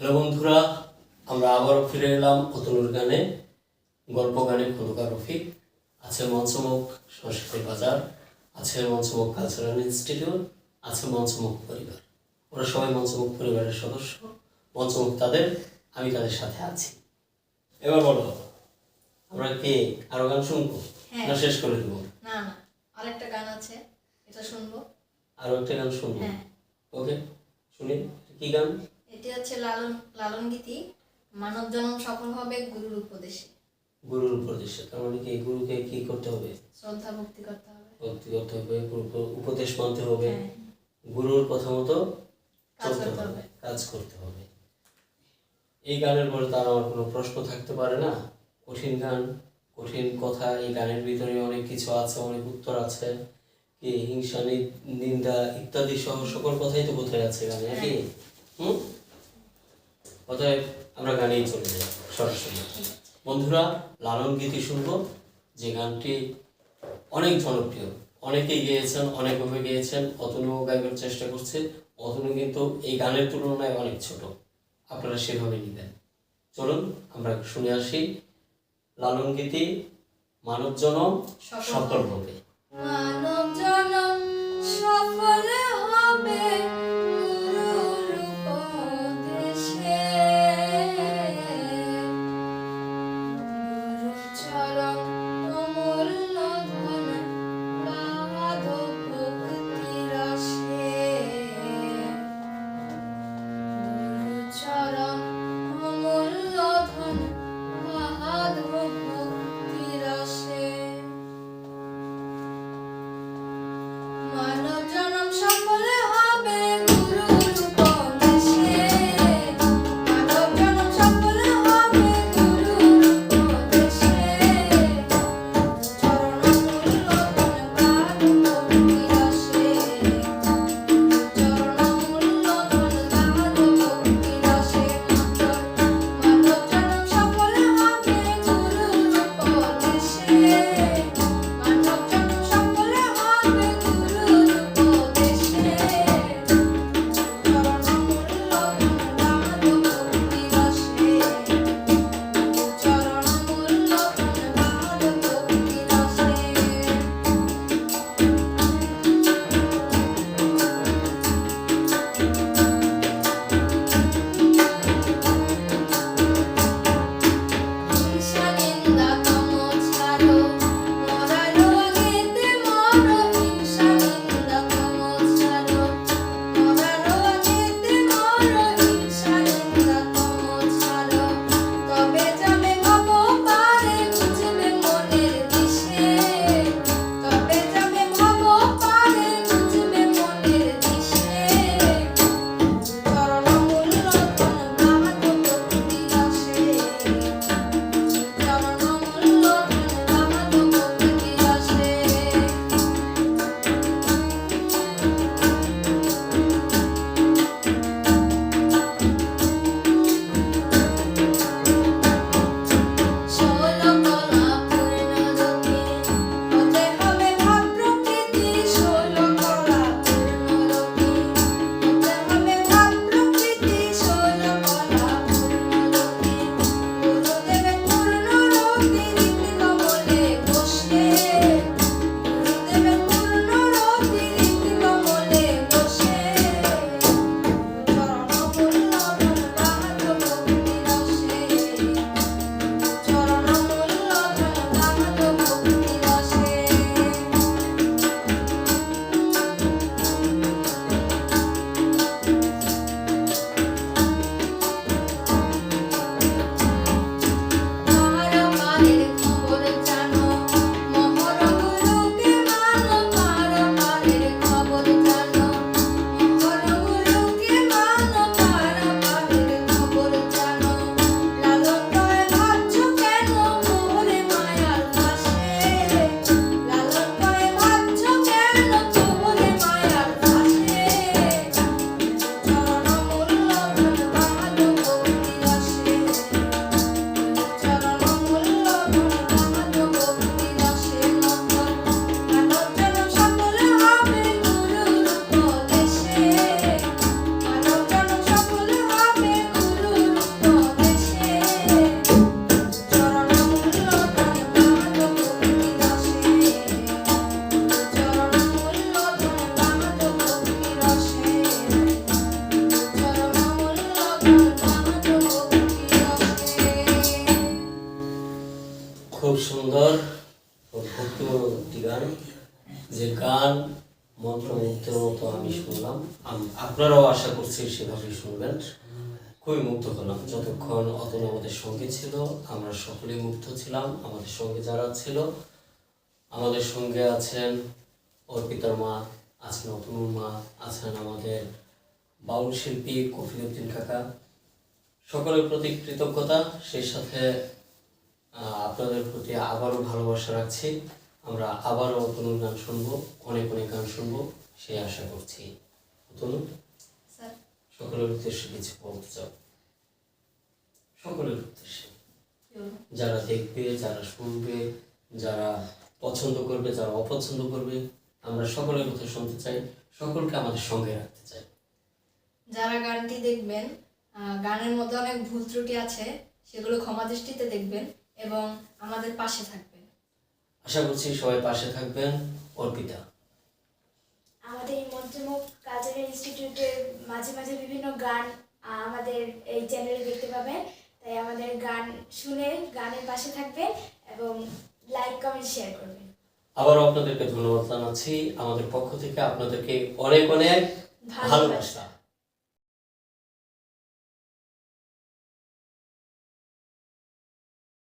Hello বন্ধুরা আমরা আবারও ফিরে এলাম অতনুর গানে গল্প গানে খন্দকার রফিক আছে মঞ্চমুখ সংস্কৃতি বাজার আছে মঞ্চমুখ কালচারাল ইনস্টিটিউট আছে মঞ্চমুখ পরিবার। ওরা সবাই মঞ্চমুখ পরিবারের সদস্য মঞ্চমুখ তাদের আমি তাদের সাথে আছি। এবার বলো আমরা কি আরও গান শুনব? হ্যাঁ। না শেষ করে দেবো? না না আরেকটা গান আছে এটা শুনব। আরও একটা গান শুনব? হ্যাঁ। ওকে শুনি কি গান? হচ্ছে লালন লালন গীতি মানব জন্ম সফল হবে গুরুর উপদেশে। গুরুর উপদেশে তার মানে কি? গুরুকে কি করতে হবে? শ্রদ্ধা ভক্তি করতে হবে। ভক্তি করতে হবে গুরুকে উপদেশ মানতে হবে। হ্যাঁ। গুরুর কথা মতো কাজ চলতে করতে হবে। কাজ করতে হবে। এই গানের পরে তার আমার কোনো প্রশ্ন থাকতে পারে না? কঠিন গান কঠিন কথা এই গানের ভিতরে অনেক কিছু আছে অনেক উত্তর আছে। কি হিংসা নিন্দা ইত্যাদি সহ সকল কথাই তো কোথায় আছে গানে নাকি? হুম? অতএব আমরা গানেই চলে যাই, সরাসরি। বন্ধুরা, লালন গীতি শুনব, যে গানটি অনেক জনপ্রিয়। অনেকেই গেয়েছেন অনেকভাবে গেয়েছেন, অতনুও গাইবার চেষ্টা করছে। অতনু কিন্তু এই গানের তুলনায় অনেক ছোট। আপনারা সেভাবে নিবেন। চলুন, আমরা শুনে আসি লালন গীতি মানব জনম সফল। হবে। মানব জনম সফল হবে। খুব সুন্দর ও ভক্তিমূলক একটি গান। যে গান মন্ত্রমুগ্ধের মতো আমি শুনলাম। আপনারাও আশা করছি সেভাবেই শুনবেন। খুবই মুগ্ধ হলাম যতক্ষণ অতন আমাদের সঙ্গে ছিল, আমরা সকলেই মুগ্ধ ছিলাম। আমাদের সঙ্গে যারা ছিল, আমাদের সঙ্গে আছেন অর্পিতার মা, আছেন অতনুর মা, আছেন আমাদের বাউল শিল্পী কফিউদ্দিন কাকা। সকলের প্রতি কৃতজ্ঞতা। সেই সাথে আপনাদের প্রতি আবারও ভালোবাসা রাখছি। আমরা আবারও তনুর গান শুনব অনেক অনেক গান শুনব সেই আশা করছি। তনু সকলের উদ্দেশ্যে কিছু বলতে চাও? সকলের উদ্দেশ্যে। যারা দেখবে যারা শুনবে যারা পছন্দ করবে যারা অপছন্দ করবে আমরা সকলের কথা শুনতে চাই সকলকে আমাদের সঙ্গে রাখতে চাই। যারা গানটি দেখবেন আহ, গানের মধ্যে অনেক ভুল ত্রুটি আছে সেগুলো ক্ষমা দৃষ্টিতে দেখবেন। এবং আমাদের পাশে থাকবেন। আশা করছি সবাই পাশে থাকবেন। অর্পিতা। আমাদের এই মন্ত্রমুখ কালচারাল ইনস্টিটিউটের মাঝে মাঝে বিভিন্ন গান আমাদের এই চ্যানেলে দেখতে পাবেন। তাই আমাদের গান শুনে গানের পাশে থাকবেন এবং লাইক কমেন্ট শেয়ার করবেন। আবারও আপনাদেরকে ধন্যবাদ জানাচ্ছি। আমাদের পক্ষ থেকে আপনাদেরকে অনেক অনেক ভালোবাসা।